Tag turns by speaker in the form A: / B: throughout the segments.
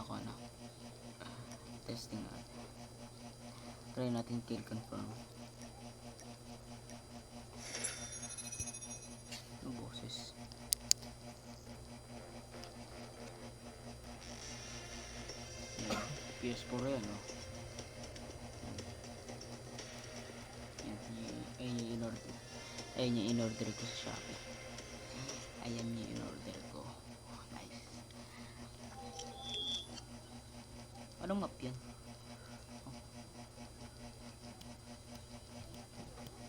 A: ako na. Testing natin. Try natin kill confirm. Ano boses? Yan. PS4 yan, no? Yan, y- ayun yung in-order. Ayun yung in-order ko sa Shopee. Ayan yung in-order ko. Nice. Anong map yan? Oh.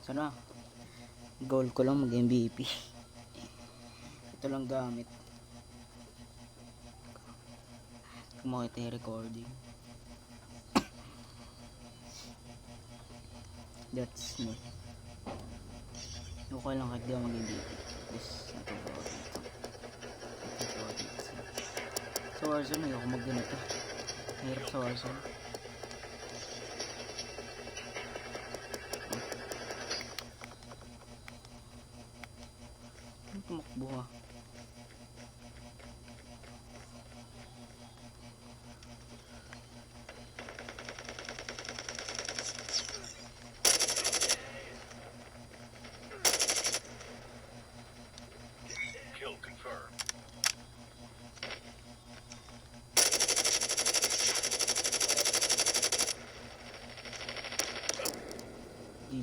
A: Sana goal ko lang mag MVP. Ito lang gamit. Kung makita yung recording. That's me. Okay lang kahit di ako mag MVP. Yes, natutuwa dito. Natutuwa dito. Sa Warzone, ayoko mag
B: mi hermano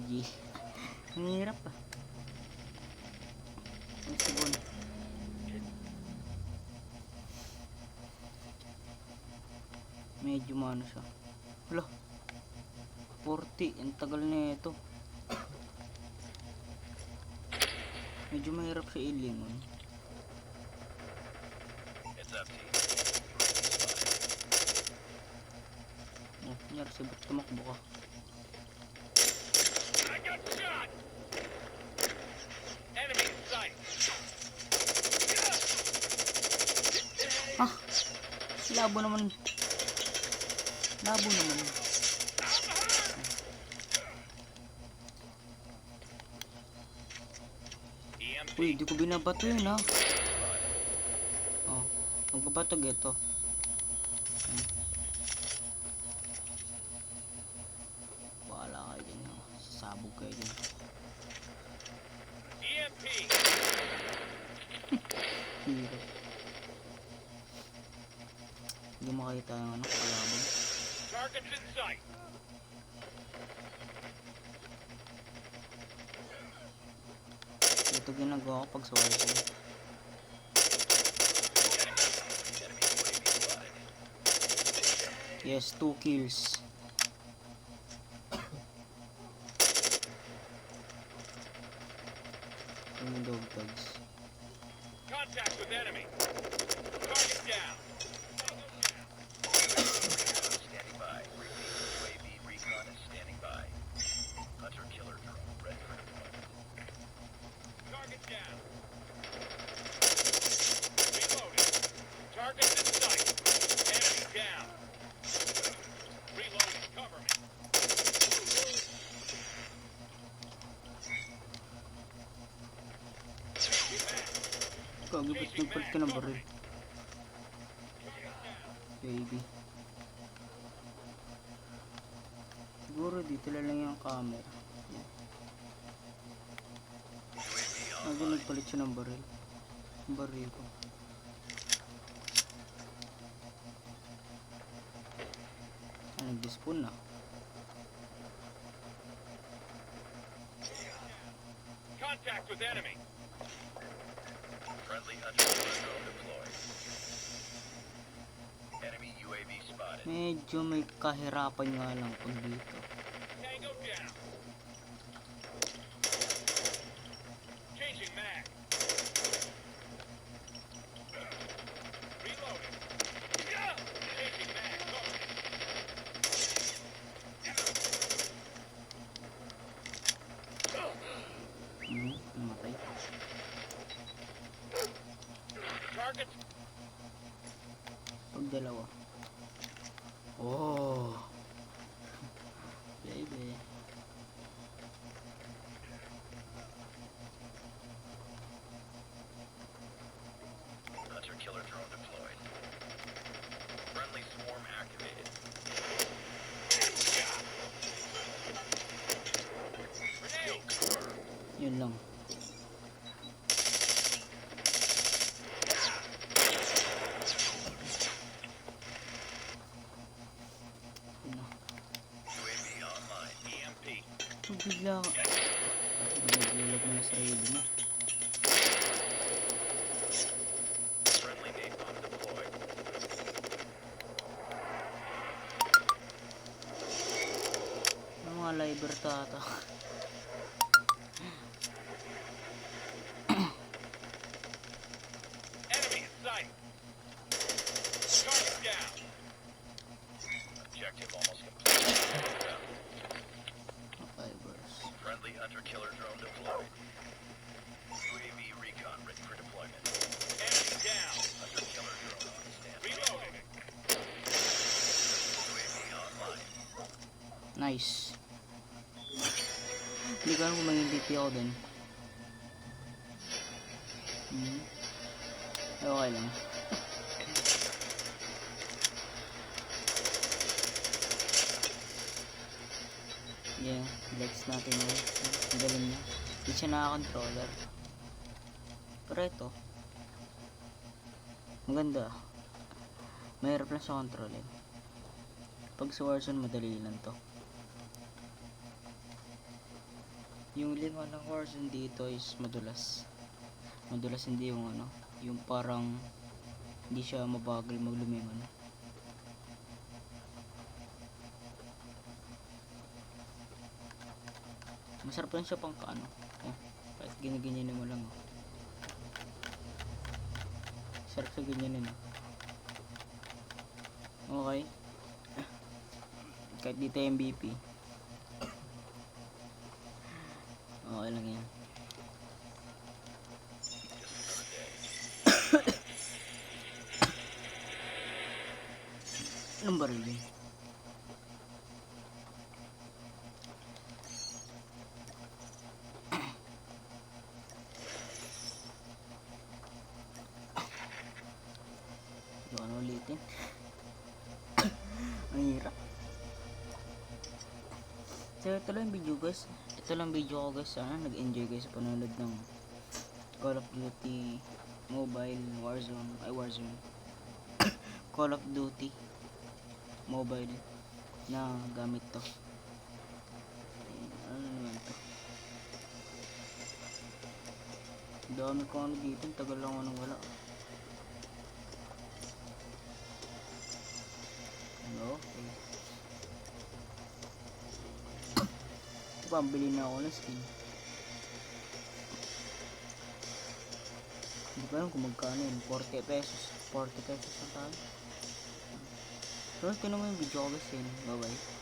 A: GG. Ang hirap ah. Ang sabon. Medyo maano siya. Wala. 40. Ang tagal na ito. Medyo mahirap siya ilingon.
B: Team.
A: Oh, nangyari siya. Ba't tumakbo ka?
B: I got shot! Enemy in sight!
A: Ah! Labo naman. Labo naman. Uy, di ko binabato yun ha. Oh, magbabatog ito. Hmm. Wala kayo dyan ha. Sasabog kayo dyan.
B: EMP!
A: Hirap. Hindi makita yung ano, kalaban.
B: Targets in sight!
A: Ito ginagawa ko pag sa Warzone. Yes, two kills. Yung dog tags.
B: Contact with enemy! Target down!
A: Kagi, ba't nagpalit ka ng baril? Baby. Siguro dito lang yung camera. Kagi, nagpalit siya ng baril. Baril ko. Ah, nag-despawn na.
B: Contact with enemy.
A: Medyo may kahirapan nga lang pag dito.
B: Target
A: Pag dalawa. Oh. Baby. Bigla ka. Binagulog mo na sarili mo. Mga liber tata.
B: Enemy in sight. Target down. Objective almost complete.
A: Mga fibers.
B: Friendly hunter-killer drone deployed. UAV recon ready for deployment. Enemy down. Hunter-killer drone on standby. Reloading. UAV online.
A: Nice. Hindi ko alam kung may MVP ako dun. Hmm. Ay, okay lang. Yeah, flex natin yun. Ang galing niya. Hindi siya nakakontroller. Pero ito. Maganda. Mahirap lang sa control eh. Pag sa Warzone, madali lang to. Yung lima ng Warzone dito is madulas. Madulas hindi yung ano, yung parang hindi siya mabagal maglumingon. Masarap lang siya pang paano. Eh, kahit ginaganyanin mo lang. Oh. Sarap sa ganyanin. Oh. Okay. Kahit dito yung BP. Okay lang yan. Number 11. So ito lang video guys. Ito lang video ko guys. Sana nag-enjoy guys sa panonood ng Call of Duty Mobile Warzone. Ay Warzone. Call of Duty Mobile na gamit to. Ano naman to? Dami ko ano dito. Tagal lang ako wala. Ano? Okay. Pambili na ako ng skin. Hindi ko alam kung magkano yun. 40 pesos. 40 pesos na tayo. So, ito naman yung video ko guys yun. Bye bye.